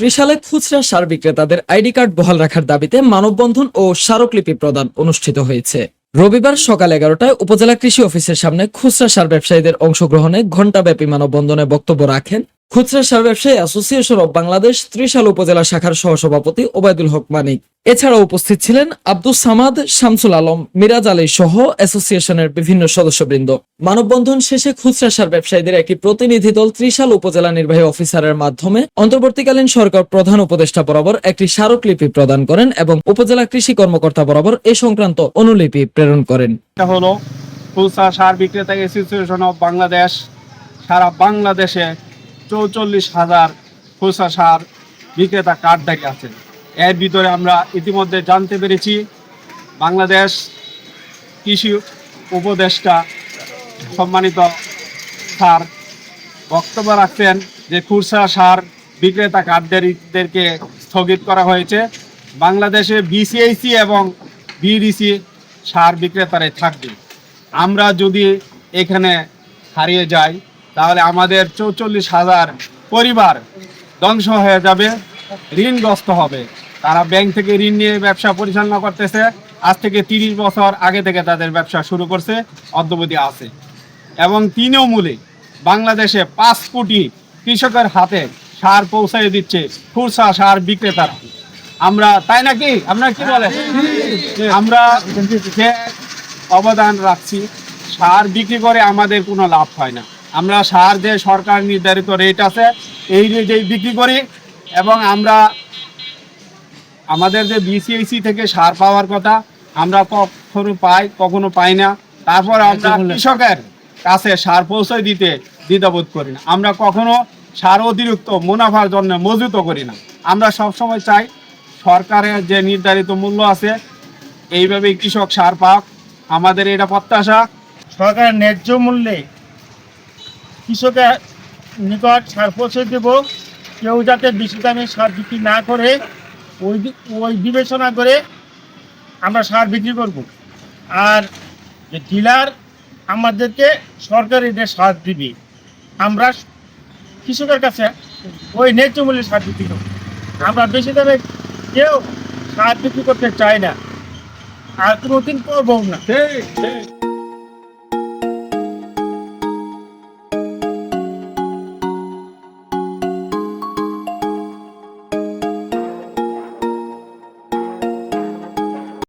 ত্রিশালে খুচরা সার বিক্রেতাদের ID card বহাল রাখার দাবিতে মানববন্ধন ও স্মারকলিপি প্রদান অনুষ্ঠিত হয়েছে। রবিবার সকাল এগারোটায় উপজেলা কৃষি অফিসের সামনে খুচরা সার ব্যবসায়ীদের অংশগ্রহণে ঘণ্টাব্যাপী মানববন্ধনে বক্তব্য রাখেন খুচরা সার ব্যবসায়ী অ্যাসোসিয়েশন অব বাংলাদেশ ত্রিশাল উপজেলা শাখার সহসভাপতি ওবায়দুল হক মানিক। এছাড়াও উপস্থিত ছিলেন আব্দুস সামাদ, শামসুল আলম, মিরাজ আলী সহ অ্যাসোসিয়েশনের বিভিন্ন সদস্যবৃন্দ। মানববন্ধন শেষে খুচরা সার ব্যবসায়ীদের একটি প্রতিনিধি দল ত্রিশাল উপজেলা নির্বাহী অফিসারের মাধ্যমে অন্তর্বর্তীকালীন সরকার প্রধান উপদেষ্টা বরাবর একটি স্মারকলিপি প্রদান করেন এবং উপজেলা কৃষি কর্মকর্তা বরাবর এ সংক্রান্ত অনুলিপি প্রেরণ করেন। খুচরা সার বিক্রেতা অ্যাসোসিয়েশন অফ বাংলাদেশ। সারা বাংলাদেশে চৌচল্লিশ হাজার খুচরা সার বিক্রেতা কার্ড কার্ডধারী আছেন। এর ভিতরে আমরা ইতিমধ্যে জানতে পেরেছি বাংলাদেশ কৃষি উপদেষ্টা সম্মানিত স্যার বক্তব্য রাখছেন যে খুচরা সার বিক্রেতা কার্ডধারীদেরকে স্থগিত করা হয়েছে। বাংলাদেশে বিসিআইসি এবং বিডিসি সার বিক্রেতারাই থাকবে। আমরা যদি এখানে হারিয়ে যাই তাহলে আমাদের চৌচল্লিশ হাজার পরিবার ধ্বংস হয়ে যাবে, ঋণগ্রস্ত হবে। তারা ব্যাংক থেকে ঋণ নিয়ে ব্যবসা পরিচালনা করতেছে। আজ থেকে তিরিশ বছর আগে থেকে তাদের ব্যবসা শুরু করছে, অদ্যবধি আছে। এবং তৃণমূলে বাংলাদেশে পাঁচ কোটি কৃষকের হাতে সার পৌঁছাই দিচ্ছে খুচরা সার বিক্রেতারা। আমরা, তাই নাকি? আপনার কি বলে আমরা অবদান রাখছি, সার বিক্রি করে আমাদের কোনো লাভ হয় না। আমরা সার যে সরকার নির্ধারিত রেট আছে এই রেটেই বিক্রি করি এবং আমরা আমাদের যে বিসিআইসি থেকে সার পাওয়ার কথা আমরা কখনো পাই কখনো পাই না। তারপর আমরা কৃষকের কাছে সার পৌঁছে দিতে দ্বিধাবোধ করি না। আমরা কখনো সার অতিরিক্ত মুনাফার জন্য মজুত করি না। আমরা সবসময় চাই সরকারের যে নির্ধারিত মূল্য আছে এইভাবেই কৃষক সার পাক। আমাদের এটা প্রত্যাশা। সরকারের ন্যায্য মূল্যে কৃষকের নিকট সার পৌঁছে দেব। কেউ যাতে বেশি দামে সার বিক্রি না করে, ওই ওই বিবেচনা করে আমরা সার বিক্রি করব। আর যে ডিলার আমাদেরকে সরকারি যে সার দিবে, আমরা কৃষকের কাছে ওই ন্যায্য মূল্যে সার বিক্রি করব। আমরা বেশি দামে কেউ সার বিক্রি করতে চাই না। আর কোনোদিন করব না।